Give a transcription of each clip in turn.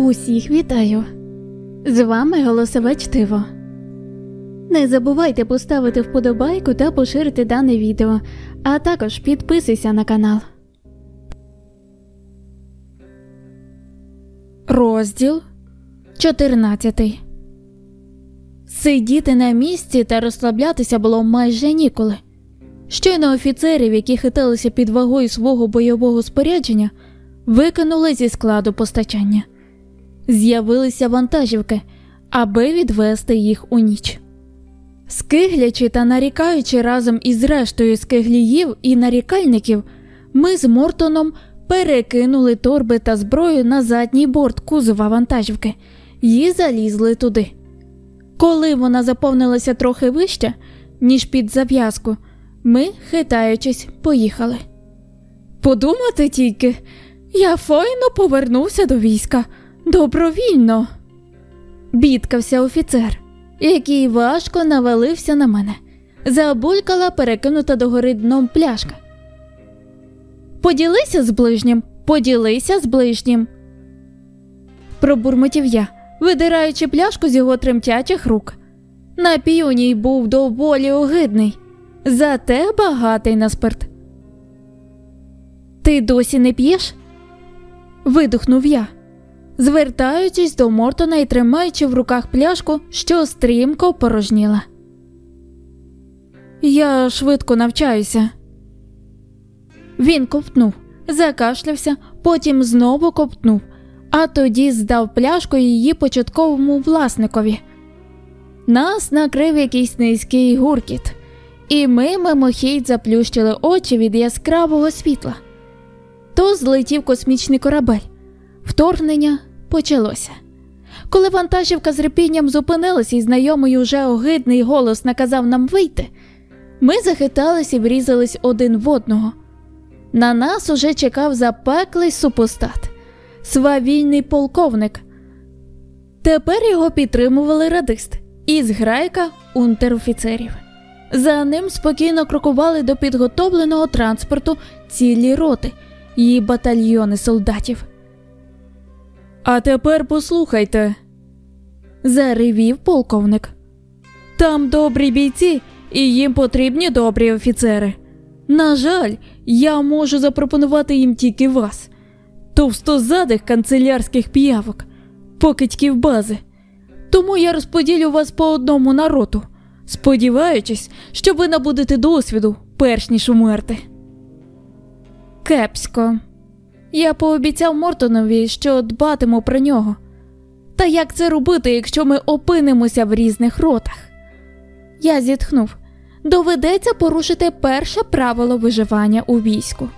Усіх вітаю! З вами голосове чтиво. Не забувайте поставити вподобайку та поширити дане відео, а також підписуйся на канал. Розділ 14 Сидіти на місці та розслаблятися було майже ніколи. Щойно офіцерів, які хиталися під вагою свого бойового спорядження, викинули зі складу постачання. З'явилися вантажівки, аби відвести їх у ніч. Скиглячи та нарікаючи разом із рештою скигліїв і нарікальників, ми з Мортоном перекинули торби та зброю на задній борт кузова вантажівки і залізли туди. Коли вона заповнилася трохи вище, ніж під зав'язку, ми, хитаючись, поїхали. Подумати тільки, я файно повернувся до війська добровільно. Бідкався офіцер, який важко навалився на мене. Забулькала перекинута догори дном пляшка. Поділися з ближнім, поділися з ближнім. Пробурмотів я, видираючи пляшку з його тремтячих рук. Напій був доволі огидний, зате багатий на спирт. Ти досі не п'єш? видухнув я, звертаючись до Мортона і тримаючи в руках пляшку, що стрімко порожніла. Я швидко навчаюся. Він ковтнув, закашлявся, потім знову ковтнув, а тоді здав пляшку її початковому власникові. Нас накрив якийсь низький гуркіт, і ми мимохідь заплющили очі від яскравого світла. То злетів космічний корабель. Вторгнення почалося. Коли вантажівка з репінням зупинилась і знайомий уже огидний голос наказав нам вийти, ми захитались і врізались один в одного. На нас уже чекав запеклий супостат, свавільний полковник. Тепер його підтримували радист і зграйка унтерофіцерів. За ним спокійно крокували до підготовленого транспорту цілі роти і батальйони солдатів. А тепер послухайте, заревів полковник. Там добрі бійці, і їм потрібні добрі офіцери. На жаль, я можу запропонувати їм тільки вас, товстозадих канцелярських п'явок, покидьків бази. Тому я розподілю вас по одному на роту, сподіваючись, що ви набудете досвіду, перш ніж умерти. Кепсько. Я пообіцяв Мортонові, що дбатиму про нього. Та як це робити, якщо ми опинимося в різних ротах? Я зітхнув. Доведеться порушити перше правило виживання у війську.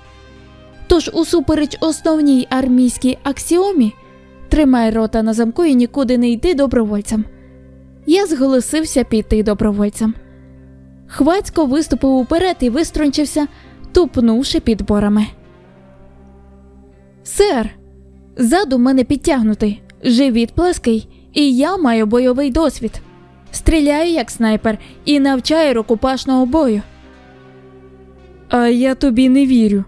Тож, усупереч основній армійській аксіомі, тримай рота на замку і нікуди не йди добровольцем. Я зголосився піти добровольцем. Хвацько виступив уперед і виструнчився, тупнувши підборами. Сер, ззаду мене підтягнутий, живіт плаский, і я маю бойовий досвід. Стріляю як снайпер і навчаю рукопашного бою. А я тобі не вірю.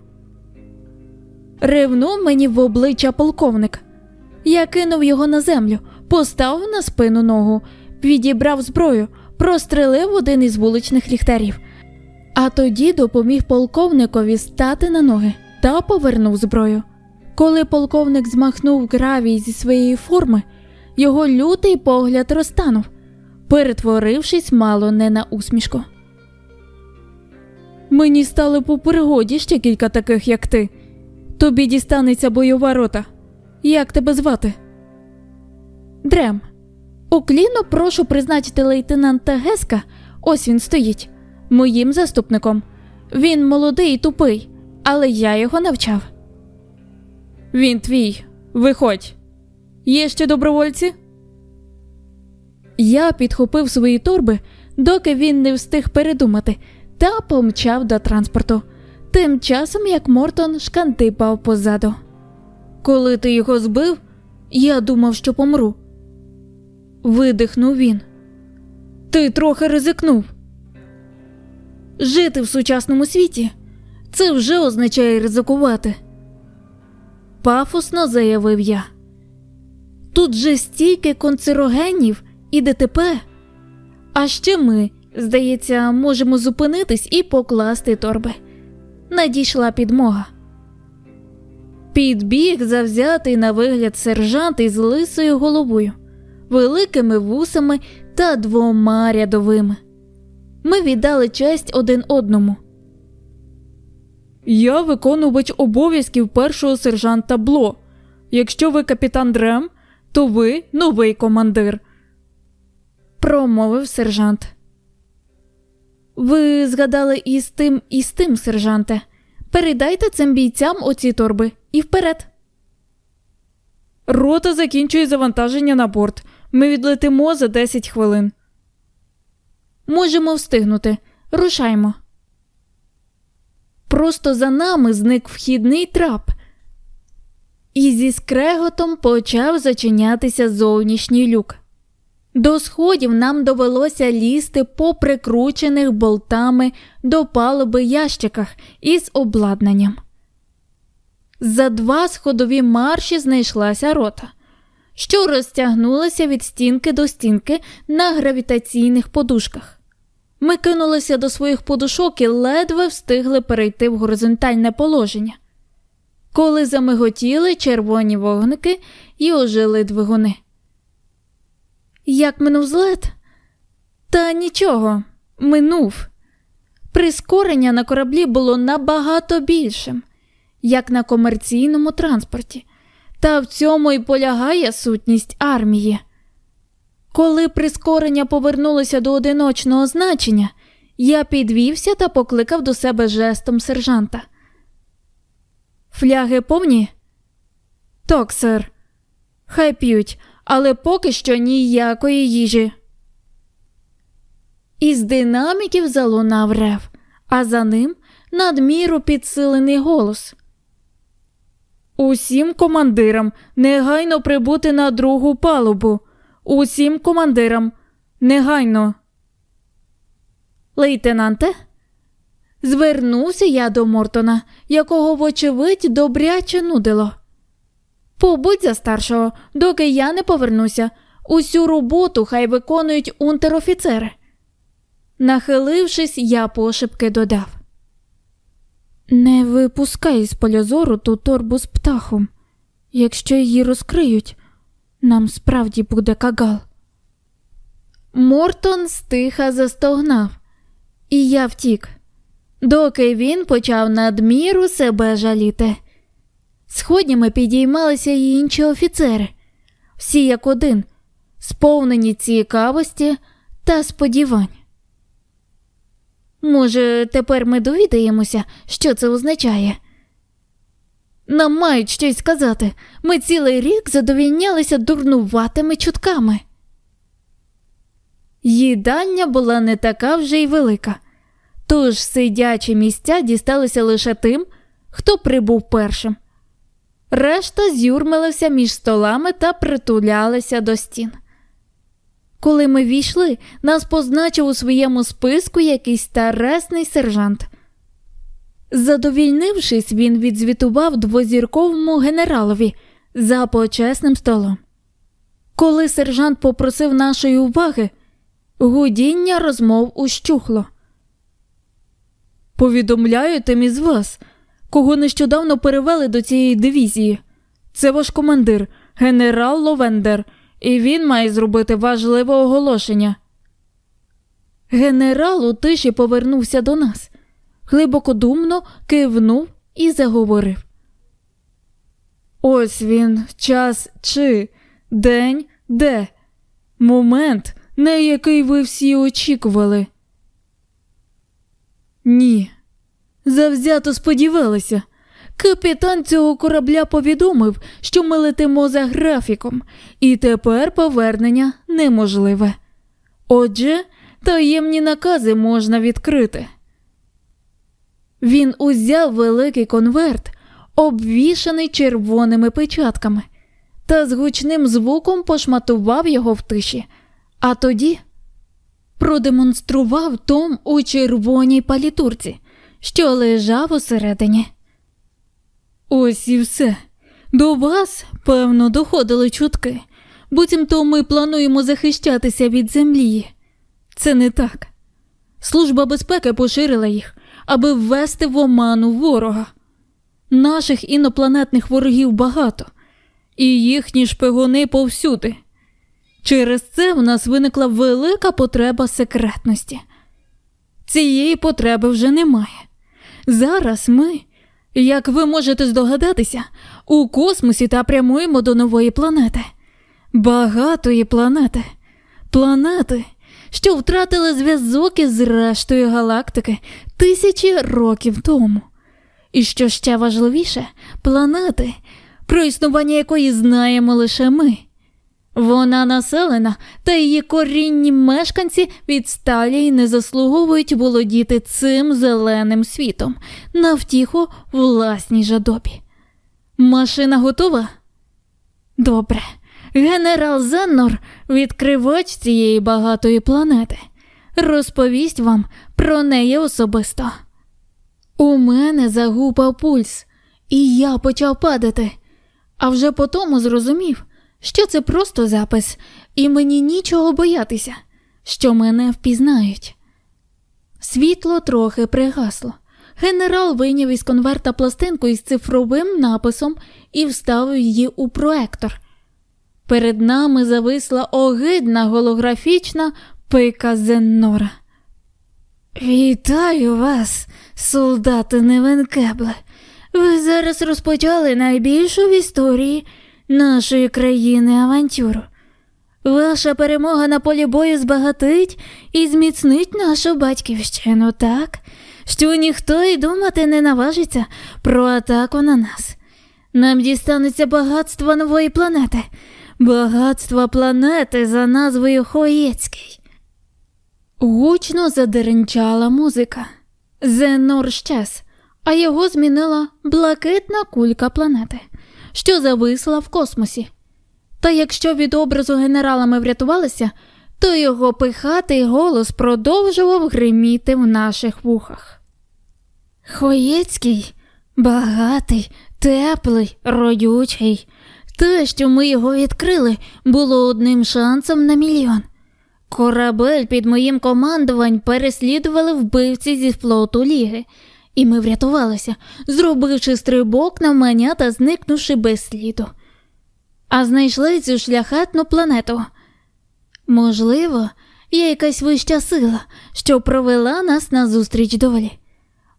Ревнув мені в обличчя полковник. Я кинув його на землю, поставив на спину ногу, відібрав зброю, прострелив один із вуличних ліхтарів, а тоді допоміг полковникові стати на ноги та повернув зброю. Коли полковник змахнув гравій зі своєї форми, його лютий погляд розтанув, перетворившись мало не на усмішку. Мені стали по пригоді ще кілька таких, як ти. Тобі дістанеться бойова рота. Як тебе звати? Дрем. Укліно прошу призначити лейтенанта Геска, ось він стоїть, моїм заступником. Він молодий і тупий, але я його навчав. Він твій. Виходь. Є ще добровольці? Я підхопив свої торби, доки він не встиг передумати, та помчав до транспорту. Тим часом як Мортон шкантипав позаду. Коли ти його збив, я думав, що помру. Видихнув він. Ти трохи ризикнув. Жити в сучасному світі це вже означає ризикувати. Пафосно заявив я. Тут же стільки канцерогенів і ДТП. А ще ми, здається, можемо зупинитись і покласти торби. Надійшла підмога. Підбіг завзятий на вигляд сержант із лисою головою, великими вусами та двома рядовими. Ми віддали честь один одному. Я виконувач обов'язків першого сержанта Бло. Якщо ви капітан Дрем, то ви новий командир. промовив сержант. Ви згадали і з тим, і з тим, сержанте. Передайте цим бійцям оці торби і вперед. Рота закінчує завантаження на борт. Ми відлетимо за 10 хвилин. Можемо встигнути. Рушаймо. Просто за нами зник вхідний трап. І зі скреготом почав зачинятися зовнішній люк. До сходів нам довелося лізти по прикручених болтами до палуби ящиках із обладнанням. За два сходові марші знайшлася рота, що розтягнулася від стінки до стінки на гравітаційних подушках. Ми кинулися до своїх подушок і ледве встигли перейти в горизонтальне положення, коли замиготіли червоні вогники і ожили двигуни. Як минув злет? Та нічого, минув. Прискорення на кораблі було набагато більшим, як на комерційному транспорті, та в цьому і полягає сутність армії. Коли прискорення повернулося до одиночного значення, я підвівся та покликав до себе жестом сержанта. Фляги повні? Так, сер. Хай п'ють, але поки що ніякої їжі. Із динаміків залунав рев, а за ним надміру підсилений голос. Усім командирам негайно прибути на другу палубу. Усім командирам негайно. Лейтенанте? Звернувся я до Мортона, якого, вочевидь, добряче нудило. Побудь за старшого, доки я не повернуся. Усю роботу хай виконують унтер-офіцери. Нахилившись, я пошепки додав. Не випускай з поля зору ту торбу з птахом. Якщо її розкриють, нам справді буде кагал. Мортон стиха застогнав, і я втік, доки він почав надміру себе жаліти. Сходнями підіймалися й інші офіцери, всі як один, сповнені цікавості та сподівань. Може, тепер ми довідаємося, що це означає. Нам мають щось сказати. Ми цілий рік задовільнялися дурнуватими чутками. Їдальня була не така вже й велика, тож сидячі місця дісталися лише тим, хто прибув першим. Решта з'юрмилася між столами та притулялися до стін. Коли ми війшли, нас позначив у своєму списку якийсь старесний сержант. Задовільнившись, він відзвітував двозірковому генералові за почесним столом. Коли сержант попросив нашої уваги, гудіння розмов ущухло. Повідомляю тим із вас, кого нещодавно перевели до цієї дивізії. Це ваш командир, генерал Ловендер, і він має зробити важливе оголошення. Генерал у тиші повернувся до нас, глибокодумно кивнув і заговорив. Ось він, час чи, день де, момент, на який ви всі очікували. Ні, завзято сподівалися. Капітан цього корабля повідомив, що ми летимо за графіком, і тепер повернення неможливе. Отже, таємні накази можна відкрити. Він узяв великий конверт, обвішаний червоними печатками, та з гучним звуком пошматував його в тиші, а тоді продемонстрував том у червоній палітурці, що лежав усередині. Ось і все. До вас, певно, доходили чутки, буцімто ми плануємо захищатися від землі. Це не так. Служба безпеки поширила їх, аби ввести в оману ворога. Наших інопланетних ворогів багато, і їхні шпигуни повсюди. Через це в нас виникла велика потреба секретності. Цієї потреби вже немає. Зараз ми, як ви можете здогадатися, у космосі та прямуємо до нової планети. Багатої планети. Планети, що втратили зв'язок із рештою галактики тисячі років тому. І що ще важливіше, планети, про існування якої знаємо лише ми. Вона населена, та її корінні мешканці відсталі й не заслуговують володіти цим зеленим світом на втіху власній жадобі. Машина готова? Добре. Генерал Зеннор, відкривач цієї багатої планети, розповість вам про неї особисто. У мене загупав пульс, і я почав падати, а вже потому зрозумів, що це просто запис, і мені нічого боятися, що мене впізнають. Світло трохи пригасло. Генерал вийняв із конверта пластинку із цифровим написом і вставив її у проектор. Перед нами зависла огидна голографічна пика Зеннора. Вітаю вас, солдати Невенкебле. Ви зараз розпочали найбільшу в історії нашої країни авантюру. Ваша перемога на полі бою збагатить і зміцнить нашу батьківщину так, що ніхто й думати не наважиться про атаку на нас. Нам дістанеться багатство нової планети, багатство планети за назвою Хоєцький. Гучно задеренчала музика. Зенор щез, а його змінила блакитна кулька планети, що зависла в космосі. Та якщо від образу генерала ми врятувалися, то його пихатий голос продовжував гриміти в наших вухах. Хоєцький, багатий, теплий, родючий. Те, що ми його відкрили, було одним шансом на мільйон. Корабель під моїм командуванням переслідували вбивці зі флоту Ліги, і ми врятувалися, зробивши стрибок на мене та зникнувши без сліду. А знайшли цю шляхетну планету. Можливо, є якась вища сила, що провела нас на зустріч долі.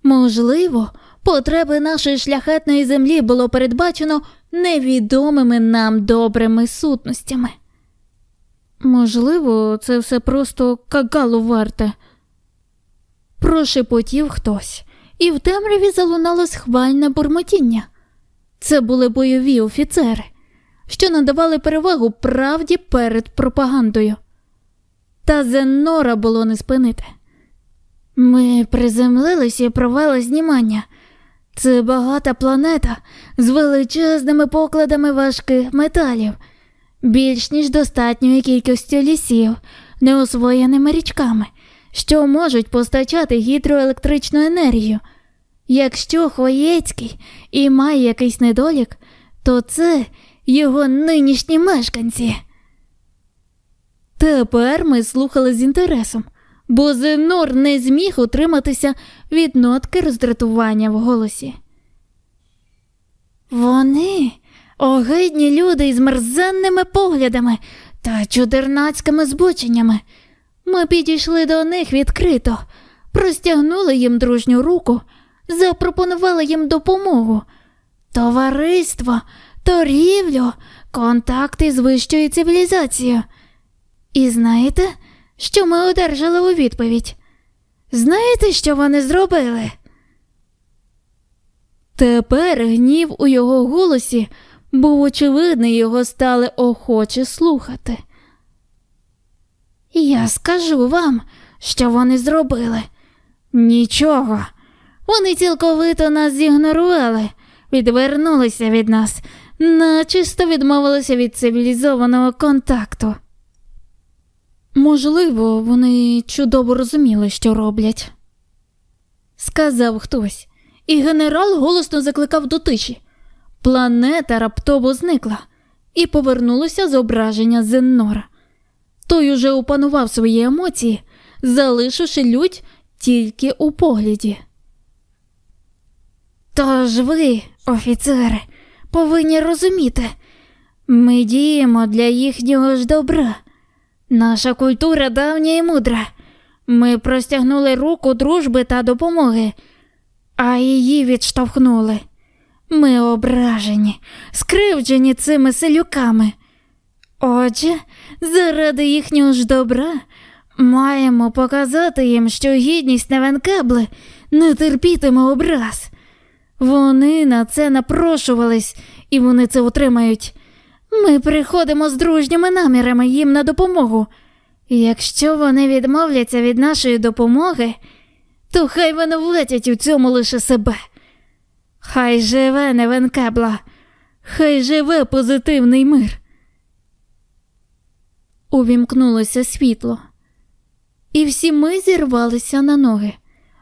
Можливо, потреби нашої шляхетної землі було передбачено невідомими нам добрими сутностями. Можливо, це все просто какалу варте. Прошепотів хтось, і в темряві залунало схвальне бурмотіння. Це були бойові офіцери, що надавали перевагу правді перед пропагандою. Та Зеннора було не спинити. Ми приземлилися і провели знімання. Це багата планета з величезними покладами важких металів, більш ніж достатньою кількістю лісів, неосвоєними річками, що можуть постачати гідроелектричну енергію. Якщо Хвоєцький і має якийсь недолік, то це його нинішні мешканці. Тепер ми слухали з інтересом, бо Зенор не зміг утриматися від нотки роздратування в голосі. Вони огидні люди із мерзенними поглядами та чудернацькими збоченнями. Ми підійшли до них відкрито, простягнули їм дружню руку, запропонували їм допомогу, товариство, торгівлю, контакти з вищою цивілізацією. І знаєте, що ми одержали у відповідь? Знаєте, що вони зробили? Тепер гнів у його голосі був очевидний, його стали охоче слухати. Я скажу вам, що вони зробили. Нічого. Вони цілковито нас зігнорували, відвернулися від нас, начисто відмовилися від цивілізованого контакту. Можливо, вони чудово розуміли, що роблять, сказав хтось, і генерал голосно закликав до тиші. Планета раптово зникла, і повернулося зображення Зеннора. Той уже опанував свої емоції, залишивши лють тільки у погляді. Тож ви, офіцери, повинні розуміти, ми діємо для їхнього ж добра. Наша культура давня і мудра. Ми простягнули руку дружби та допомоги, а її відштовхнули. Ми ображені, скривджені цими селюками. Отже, заради їхнього ж добра маємо показати їм, що гідність Невенкебли не терпітиме образ. Вони на це напрошувались, і вони це отримають. Ми приходимо з дружніми намірами їм на допомогу. Якщо вони відмовляться від нашої допомоги, то хай винуватять у цьому лише себе. Хай живе Невенкебла, хай живе позитивний мир. Увімкнулося світло, і всі ми зірвалися на ноги,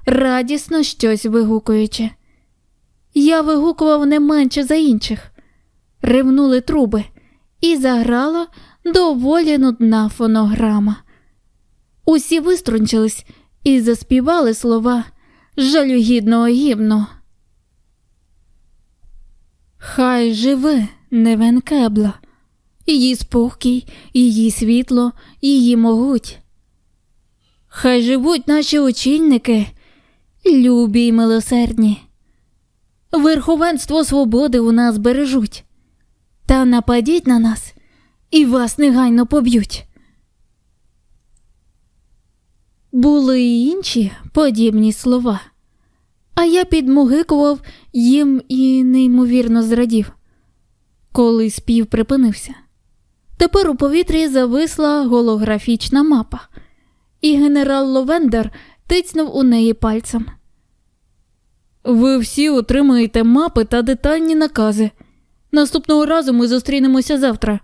радісно щось вигукуючи. Я вигукував не менше за інших. Ривнули труби, і заграла доволі нудна фонограма. Усі виструнчились і заспівали слова жалюгідного гімну. Хай живе Невенкебла, її спокій, її світло, її могуть. Хай живуть наші очільники, любі й милосердні. Верховенство свободи у нас бережуть. Та нападіть на нас, і вас негайно поб'ють. Були й інші подібні слова, а я підмогикував їм і неймовірно зрадів, коли спів припинився. Тепер у повітрі зависла голографічна мапа, і генерал Ловендер тицнув у неї пальцем. Ви всі отримаєте мапи та детальні накази. Наступного разу ми зустрінемося завтра,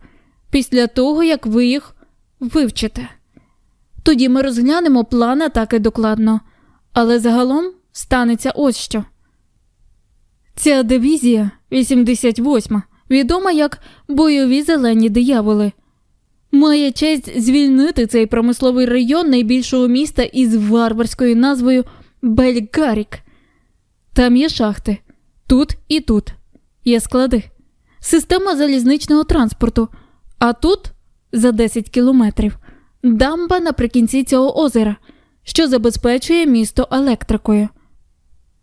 після того, як ви їх вивчите. Тоді ми розглянемо план атаки докладно, але загалом станеться ось що. Ця дивізія 88, відома як бойові зелені дияволи, має честь звільнити цей промисловий район найбільшого міста із варварською назвою Бельгарік. Там є шахти, тут і тут є склади система залізничного транспорту, а тут, за 10 кілометрів, дамба наприкінці цього озера, що забезпечує місто електрикою.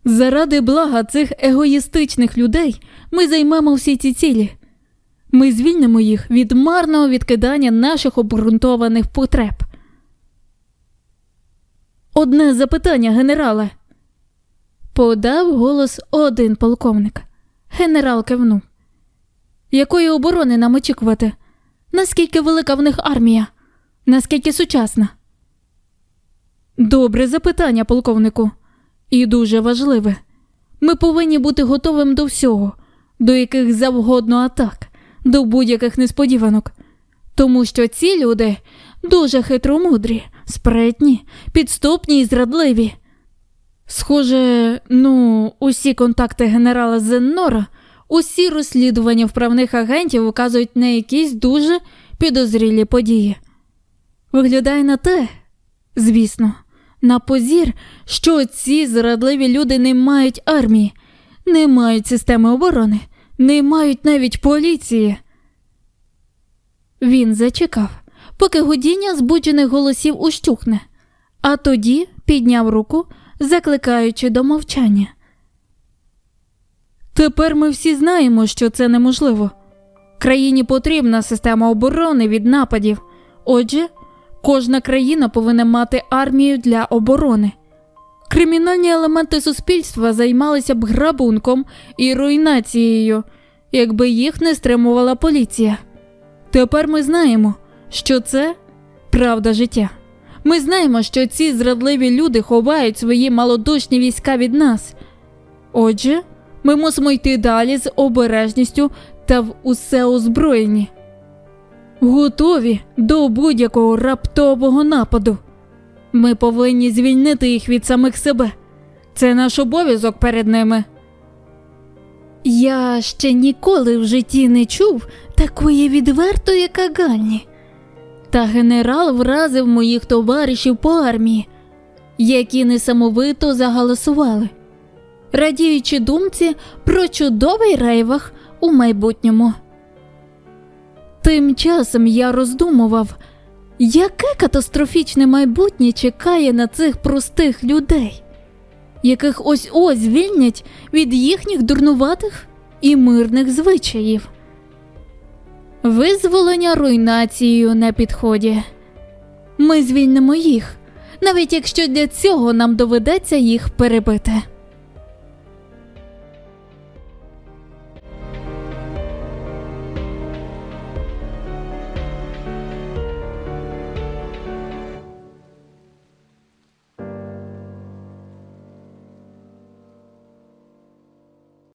Заради блага цих егоїстичних людей ми займемо всі ці цілі. Ми звільнимо їх від марного відкидання наших обґрунтованих потреб. Одне запитання, генерале. Подав голос один полковник. Генерал кивнув. Якої оборони нам очікувати? Наскільки велика в них армія? Наскільки сучасна? Добре запитання, полковнику, і дуже важливе. Ми повинні бути готовим до всього, до яких завгодно атак, до будь-яких несподіванок, тому що ці люди дуже хитромудрі, спритні, підступні і зрадливі. Схоже, ну, усі контакти генерала Зеннора – Усі розслідування вправних агентів указують на якісь дуже підозрілі події. Виглядає на те, звісно, на позір, що ці зрадливі люди не мають армії, не мають системи оборони, не мають навіть поліції. Він зачекав, поки гудіння збуджених голосів ущухне, а тоді підняв руку, закликаючи до мовчання. Тепер ми всі знаємо, що це неможливо. Країні потрібна система оборони від нападів. Отже, кожна країна повинна мати армію для оборони. Кримінальні елементи суспільства займалися б грабунком і руйнацією, якби їх не стримувала поліція. Тепер ми знаємо, що це правда життя. Ми знаємо, що ці зрадливі люди ховають свої малодушні війська від нас. Отже, ми мусимо йти далі з обережністю та в усе озброєні. Готові до будь-якого раптового нападу. Ми повинні звільнити їх від самих себе. Це наш обов'язок перед ними. Я ще ніколи в житті не чув такої відвертої кагальні. Та генерал вразив моїх товаришів по армії, які несамовито заголосували, радіючи думці про чудовий рейвах у майбутньому. Тим часом я роздумував, яке катастрофічне майбутнє чекає на цих простих людей, яких ось ось звільнять від їхніх дурнуватих і мирних звичаїв. Визволення руйнацією на підході. Ми звільнимо їх, навіть якщо для цього нам доведеться їх перебити.